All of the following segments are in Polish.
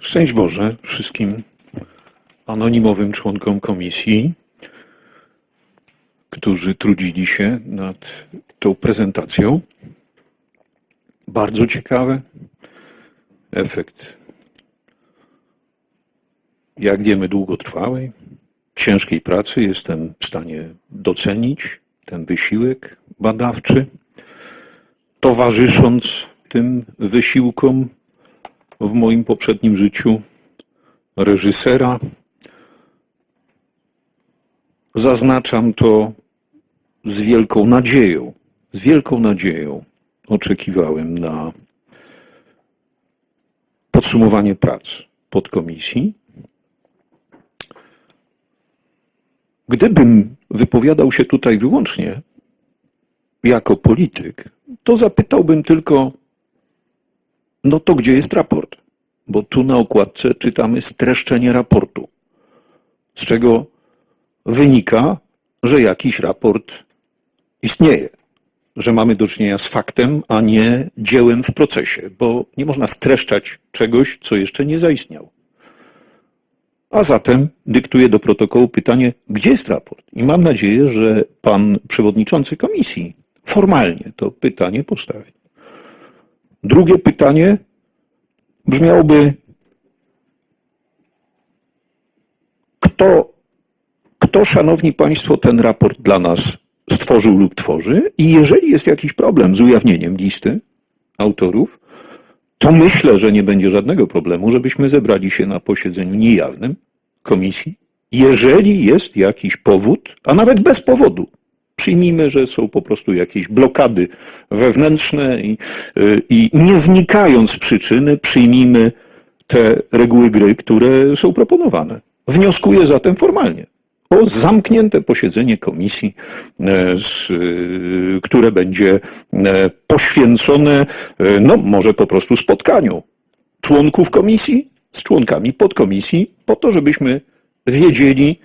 Szczęść Boże wszystkim anonimowym członkom komisji, którzy trudzili się nad tą prezentacją. Bardzo ciekawy efekt, jak wiemy, długotrwałej, ciężkiej pracy. Jestem w stanie docenić ten wysiłek badawczy. Towarzysząc tym wysiłkom, w moim poprzednim życiu reżysera. Zaznaczam to z wielką nadzieją. Z wielką nadzieją oczekiwałem na podsumowanie prac podkomisji. Gdybym wypowiadał się tutaj wyłącznie jako polityk, to zapytałbym tylko, no to gdzie jest raport? Bo tu na okładce czytamy streszczenie raportu, z czego wynika, że jakiś raport istnieje, że mamy do czynienia z faktem, a nie dziełem w procesie, bo nie można streszczać czegoś, co jeszcze nie zaistniało. A zatem dyktuję do protokołu pytanie, gdzie jest raport? I mam nadzieję, że pan przewodniczący komisji formalnie to pytanie postawi. Drugie pytanie brzmiałoby, kto, kto, szanowni państwo, ten raport dla nas stworzył lub tworzy? I jeżeli jest jakiś problem z ujawnieniem listy autorów, to myślę, że nie będzie żadnego problemu, żebyśmy zebrali się na posiedzeniu niejawnym komisji, jeżeli jest jakiś powód, a nawet bez powodu, Przyjmijmy, że są po prostu jakieś blokady wewnętrzne i, y, i nie wnikając w przyczyny, przyjmijmy te reguły gry, które są proponowane. Wnioskuję zatem formalnie o zamknięte posiedzenie komisji, e, y, które będzie e, poświęcone, e, no może po prostu spotkaniu członków komisji z członkami podkomisji, po to, żebyśmy wiedzieli,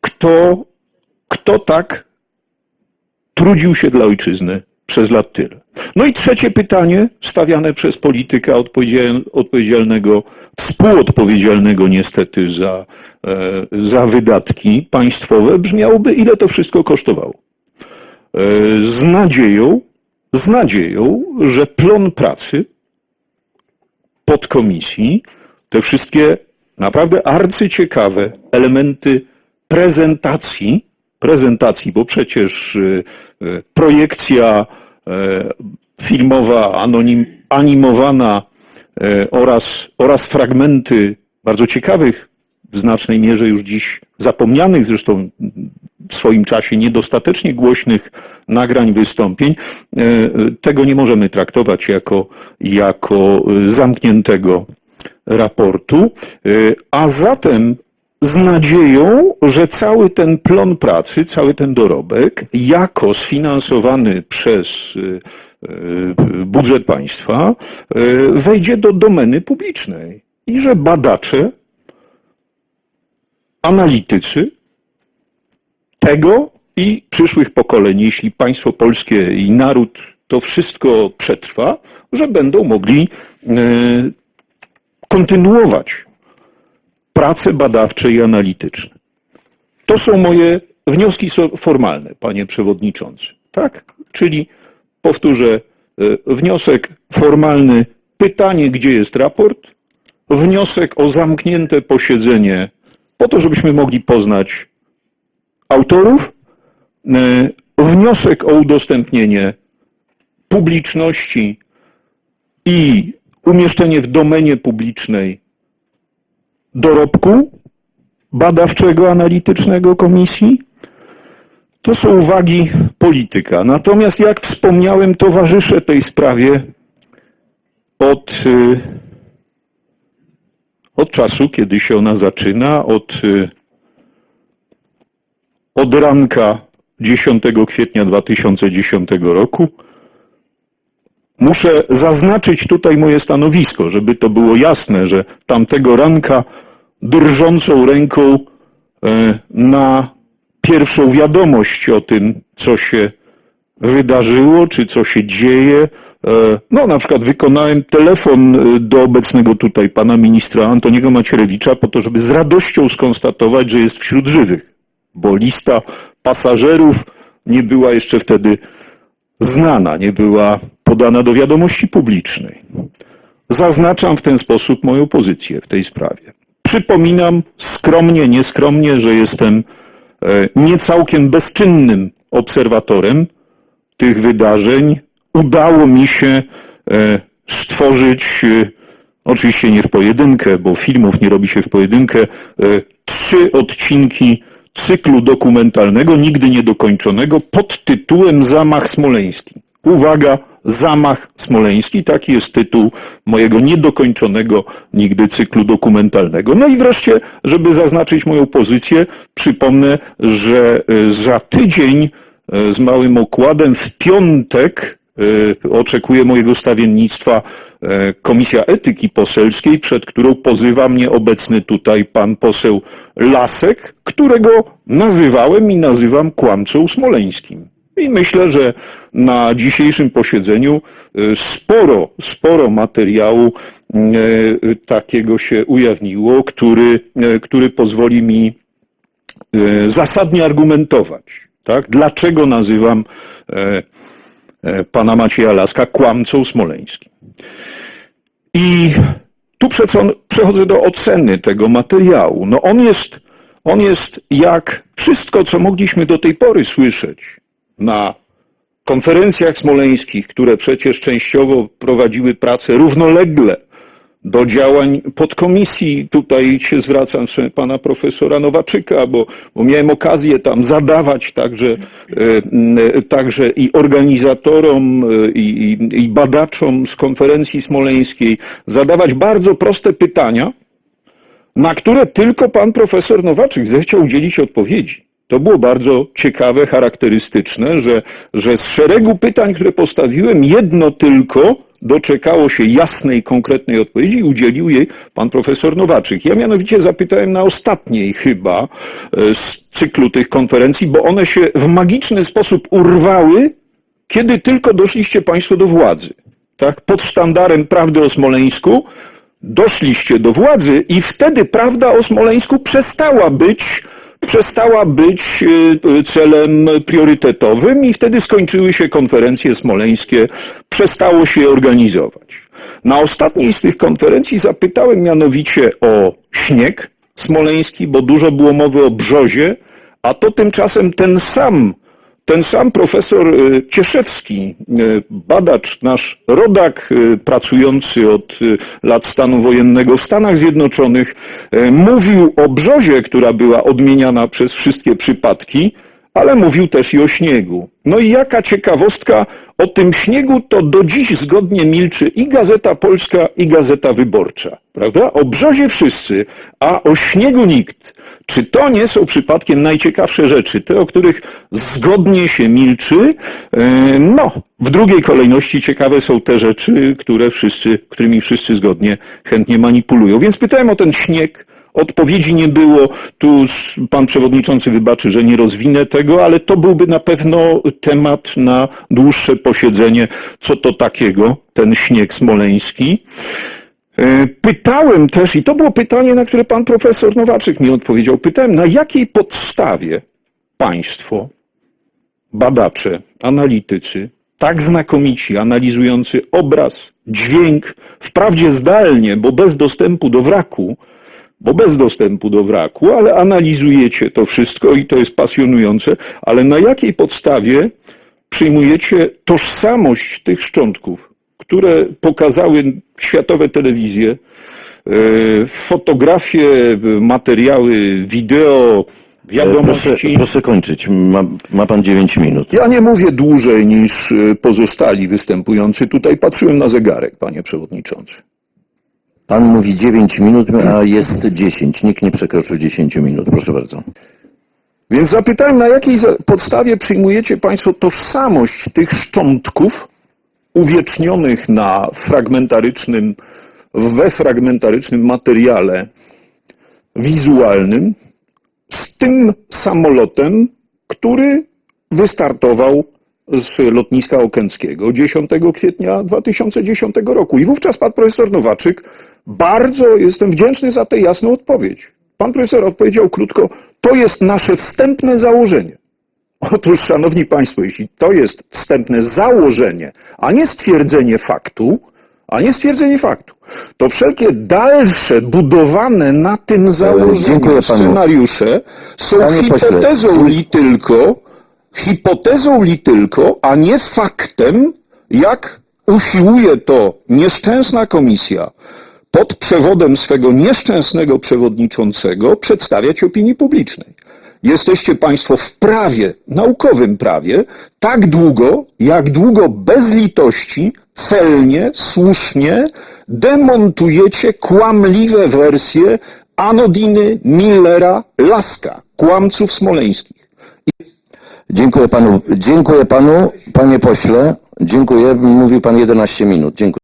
kto kto tak trudził się dla ojczyzny przez lat tyle. No i trzecie pytanie, stawiane przez polityka odpowiedzialnego, współodpowiedzialnego niestety za, e, za wydatki państwowe, brzmiałoby, ile to wszystko kosztowało. E, z nadzieją, z nadzieją, że plon pracy podkomisji, te wszystkie naprawdę arcyciekawe elementy prezentacji prezentacji, bo przecież y, y, projekcja y, filmowa, anonim, animowana oraz, oraz fragmenty bardzo ciekawych, w znacznej mierze już dziś zapomnianych, zresztą w swoim czasie niedostatecznie głośnych nagrań, wystąpień, tego nie możemy traktować jako, jako zamkniętego raportu. A zatem z nadzieją, że cały ten plon pracy, cały ten dorobek, jako sfinansowany przez y, y, budżet państwa, y, wejdzie do domeny publicznej i że badacze, analitycy tego i przyszłych pokoleń, jeśli państwo polskie i naród to wszystko przetrwa, że będą mogli kontynuować prace badawcze i analityczne. To są moje wnioski formalne, panie przewodniczący. Tak? Czyli powtórzę, e, wniosek formalny, pytanie, gdzie jest raport, wniosek o zamknięte posiedzenie po to, żebyśmy mogli poznać autorów, e, wniosek o udostępnienie publiczności i umieszczenie w domenie publicznej dorobku badawczego, analitycznego komisji. To są uwagi polityka. Natomiast, jak wspomniałem, towarzyszę tej sprawie od, y, od czasu, kiedy się ona zaczyna, od, y, od ranka 10 kwietnia 2010 roku. Muszę zaznaczyć tutaj moje stanowisko, żeby to było jasne, że tamtego ranka drżącą ręką e, na pierwszą wiadomość o tym, co się wydarzyło, czy co się dzieje. E, No, na przykład wykonałem telefon e, do obecnego tutaj pana ministra Antoniego Macierewicza po to, żeby z radością skonstatować, że jest wśród żywych, bo lista pasażerów nie była jeszcze wtedy znana, nie była podana do wiadomości publicznej. Zaznaczam w ten sposób moją pozycję w tej sprawie. Przypominam skromnie, nieskromnie, że jestem e, niecałkiem bezczynnym obserwatorem tych wydarzeń. Udało mi się e, stworzyć, e, oczywiście nie w pojedynkę, bo filmów nie robi się w pojedynkę, trzy odcinki cyklu dokumentalnego, nigdy niedokończonego, pod tytułem Zamach Smoleński. Uwaga, Zamach Smoleński, taki jest tytuł mojego niedokończonego nigdy cyklu dokumentalnego. No i wreszcie, żeby zaznaczyć moją pozycję, przypomnę, że e, za tydzień e, z małym okładem w piątek e, oczekuje mojego stawiennictwa Komisja Etyki Poselskiej, przed którą pozywa mnie obecny tutaj pan poseł Lasek, którego nazywałem i nazywam kłamcą smoleńskim. I myślę, że na dzisiejszym posiedzeniu e, sporo, sporo materiału e, takiego się ujawniło, który, który pozwoli mi zasadnie argumentować, tak? Dlaczego nazywam e, e, pana Macieja Laska kłamcą smoleńskim. I tu przechodzę do oceny tego materiału. No on jest, on jest jak wszystko, co mogliśmy do tej pory słyszeć na konferencjach smoleńskich, które przecież częściowo prowadziły pracę równolegle do działań podkomisji. Tutaj się zwracam stronę pana profesora Nowaczyka, bo, bo miałem okazję tam zadawać także, e, m, także i organizatorom, e, i, i, i badaczom z konferencji smoleńskiej, zadawać bardzo proste pytania, na które tylko pan profesor Nowaczyk zechciał udzielić odpowiedzi. To było bardzo ciekawe, charakterystyczne, że, że z szeregu pytań, które postawiłem, jedno tylko doczekało się jasnej, konkretnej odpowiedzi i udzielił jej pan profesor Nowaczyk. Ja mianowicie zapytałem na ostatniej chyba e, z cyklu tych konferencji, bo one się w magiczny sposób urwały, kiedy tylko doszliście państwo do władzy. Tak? Pod sztandarem prawdy o Smoleńsku doszliście do władzy i wtedy prawda o Smoleńsku przestała być, przestała być e, celem priorytetowym i wtedy skończyły się konferencje smoleńskie, przestało się je organizować. Na ostatniej z tych konferencji zapytałem mianowicie o śnieg smoleński, bo dużo było mowy o brzozie, a to tymczasem ten sam ten sam profesor e, Cieszewski, e, badacz, nasz rodak, e, pracujący od lat stanu wojennego w Stanach Zjednoczonych, mówił o brzozie, która była odmieniana przez wszystkie przypadki, ale mówił też i o śniegu. No i jaka ciekawostka, o tym śniegu to do dziś zgodnie milczy i Gazeta Polska, i Gazeta Wyborcza. Prawda? O brzozie wszyscy, a o śniegu nikt. Czy to nie są przypadkiem najciekawsze rzeczy, te, o których zgodnie się milczy? E, No, w drugiej kolejności ciekawe są te rzeczy, które wszyscy, którymi wszyscy zgodnie chętnie manipulują. Więc pytałem o ten śnieg, Odpowiedzi nie było. Tu pan przewodniczący wybaczy, że nie rozwinę tego, ale to byłby na pewno temat na dłuższe posiedzenie. Co to takiego, ten śnieg smoleński? E, Pytałem też, i to było pytanie, na które pan profesor Nowaczyk mi odpowiedział. Pytałem, na jakiej podstawie państwo, badacze, analitycy, tak znakomici, analizujący obraz, dźwięk, wprawdzie zdalnie, bo bez dostępu do wraku, bo bez dostępu do wraku, ale analizujecie to wszystko i to jest pasjonujące, ale na jakiej podstawie przyjmujecie tożsamość tych szczątków, które pokazały światowe telewizje, e, fotografie, materiały, wideo, Proszę, wiadomości. proszę kończyć. Ma, ma pan 9 minut. Ja nie mówię dłużej niż e, pozostali występujący. Tutaj patrzyłem na zegarek, panie przewodniczący. Pan mówi 9 minut, a jest 10. Nikt nie przekroczył 10 minut. Proszę bardzo. Więc zapytałem, na jakiej podstawie przyjmujecie Państwo tożsamość tych szczątków uwiecznionych na fragmentarycznym, we fragmentarycznym materiale wizualnym z tym samolotem, który wystartował z lotniska Okęckiego 10 kwietnia 2010 roku. I wówczas pan profesor Nowaczyk, bardzo jestem wdzięczny za tę jasną odpowiedź. Pan profesor odpowiedział krótko, to jest nasze wstępne założenie. Otóż, szanowni państwo, jeśli to jest wstępne założenie, a nie stwierdzenie faktu, a nie stwierdzenie faktu, to wszelkie dalsze budowane na tym założeniu dziękuję panu. scenariusze są Panie hipotezą li tylko, hipotezą li tylko, a nie faktem, jak usiłuje to nieszczęsna komisja pod przewodem swego nieszczęsnego przewodniczącego przedstawiać opinii publicznej. Jesteście Państwo w prawie, naukowym prawie, tak długo, jak długo bez litości, celnie, słusznie demontujecie kłamliwe wersje Anodiny, Millera, Laska, kłamców smoleńskich. Dziękuję panu, dziękuję panu, panie pośle. Dziękuję. Mówił pan 11 minut. Dziękuję.